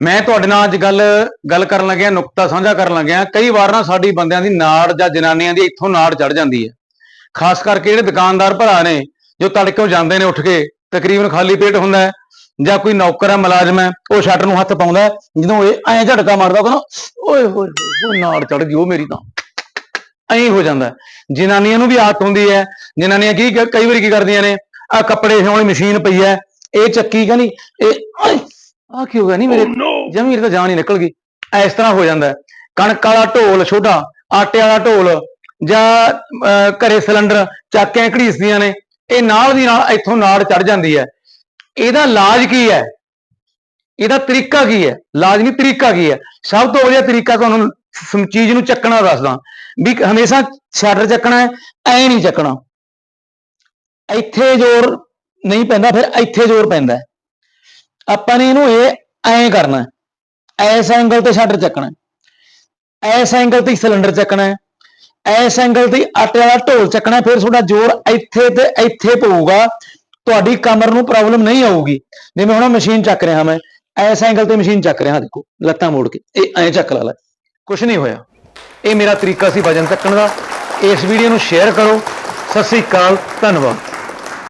ਮੈਂ ਤੁਹਾਡੇ ਨਾਲ ਅੱਜ ਗੱਲ ਗੱਲ ਕਰਨ ਲੱਗਿਆ, ਨੁਕਤਾ ਸਾਂਝਾ ਕਰਨ ਲੱਗਿਆ। ਕਈ ਵਾਰ ਨਾ ਸਾਡੀ ਬੰਦਿਆਂ ਦੀ ਨਾੜ ਜਾਂ ਜਨਾਨੀਆਂ ਦੀ ਇੱਥੋਂ ਨਾੜ ਚੜ ਜਾਂਦੀ ਹੈ। ਖਾਸ ਕਰਕੇ ਜਿਹੜੇ ਦੁਕਾਨਦਾਰ ਭਰਾ ਨੇ, ਜੋ ਤੜਕੇ ਜਾਂਦੇ ਨੇ ਉੱਠ ਕੇ, ਤਕਰੀਬਨ ਖਾਲੀ ਪੇਟ ਹੁੰਦਾ ਜਾਂ ਕੋਈ ਨੌਕਰ ਹੈ, ਮੁਲਾਜ਼ਮ ਹੈ, ਉਹ ਸ਼ਟਰ ਨੂੰ ਹੱਥ ਪਾਉਂਦਾ ਜਦੋਂ ਇਹ ਐਂ ਝਟਕਾ ਮਾਰਦਾ, ਉਹ ਕਹਿੰਦਾ, ਓਏ ਹੋਏ ਉਹ ਨਾੜ ਚੜ ਗਈ, ਉਹ ਮੇਰੀ ਤਾਂ। ਐਂ ਹੋ ਜਾਂਦਾ ਜਨਾਨੀਆਂ ਨੂੰ ਵੀ ਆਦਤ ਹੁੰਦੀ ਹੈ। ਜਨਾਨੀਆਂ ਕੀ ਕਈ ਵਾਰੀ ਕੀ ਕਰਦੀਆਂ ਨੇ ਆ ਕੱਪੜੇ ਸਿਉਣ ਵਾਲੀ ਮਸ਼ੀਨ ਪਈ ਹੈ, ਇਹ ਚੱਕੀ ਕਹਿੰਦੀ, ਇਹ ਆ ਕੀ ਹੋ ਗਿਆ ਨਹੀਂ ਮੇਰੇ? Oh, ਜਮੀ ਤਾਂ ਜਾਨ ਹੀ ਨਿਕਲ ਗਈ। ਇਸ ਤਰ੍ਹਾਂ ਹੋ ਜਾਂਦਾ ਕਣਕ ਵਾਲਾ ਢੋਲ ਛੋਟਾ ਆਟੇ ਵਾਲਾ ਢੋਲ ਜਾਂ ਅਹ, ਘਰੇ ਸਿਲੰਡਰ ਚਾਕਿਆਂ ਘੜੀਸਦੀਆਂ ਨੇ ਇਹ ਨਾਲ ਦੀ ਨਾਲ ਇੱਥੋਂ ਨਾੜ ਚੜ ਜਾਂਦੀ ਹੈ। ਇਹਦਾ ਇਲਾਜ ਕੀ ਹੈ? ਇਹਦਾ ਤਰੀਕਾ ਕੀ ਹੈ? ਇਲਾਜ ਨਹੀਂ ਤਰੀਕਾ ਕੀ ਹੈ? ਸਭ ਤੋਂ ਵਧੀਆ ਤਰੀਕਾ ਤੁਹਾਨੂੰ ਚੀਜ਼ ਨੂੰ ਚੱਕਣਾ ਦੱਸਦਾ। ਵੀ ਹਮੇਸ਼ਾ ਸ਼ਟਰ ਚੱਕਣਾ ਹੈ ਐ ਨਹੀਂ ਚੱਕਣਾ। ਇੱਥੇ ਜ਼ੋਰ ਨਹੀਂ ਪੈਂਦਾ ਫਿਰ ਇੱਥੇ ਜ਼ੋਰ ਪੈਂਦਾ ਆਪਾਂ ਨੇ ਇਹਨੂੰ ਇਹ ਐਂ ਕਰਨਾ ਐਸ ਐਂਗਲ ਤੇ ਸ਼ਟਰ ਚੱਕਣਾ ਹੈ। ਐਸ ਐਂਗਲ ਤੇ ਸਿਲੰਡਰ ਚੱਕਣਾ ਹੈ। ਐਸ ਐਂਗਲ ਤੇ ਆਟੇ ਵਾਲਾ ਢੋਲ ਚੱਕਣਾ ਫਿਰ ਤੁਹਾਡਾ ਜ਼ੋਰ ਇੱਥੇ ਤੇ ਇੱਥੇ ਪਊਗਾ। ਤੁਹਾਡੀ ਕਮਰ ਨੂੰ ਪ੍ਰੋਬਲਮ ਨਹੀਂ ਆਊਗੀ। ਜਿਵੇਂ ਹੁਣ ਮਸ਼ੀਨ ਚੱਕ ਰਿਹਾ ਮੈਂ ਐਸ ਐਂਗਲ ਤੇ ਮਸ਼ੀਨ ਚੱਕ ਰਿਹਾ ਦੇਖੋ, ਲੱਤਾਂ ਮੋੜ ਕੇ। ਇਹ ਐਂ ਚੱਕ ਲਾ ਲੈ। ਕੁਝ ਨਹੀਂ ਹੋਇਆ। ਇਹ ਮੇਰਾ ਤਰੀਕਾ ਸੀ ਵਜਨ ਚੱਕਣ ਦਾ। ਇਸ ਵੀਡੀਓ ਨੂੰ ਸ਼ੇਅਰ ਕਰੋ। ਸਤਿ ਸ੍ਰੀ ਅਕਾਲ, ਧੰਨਵਾਦ।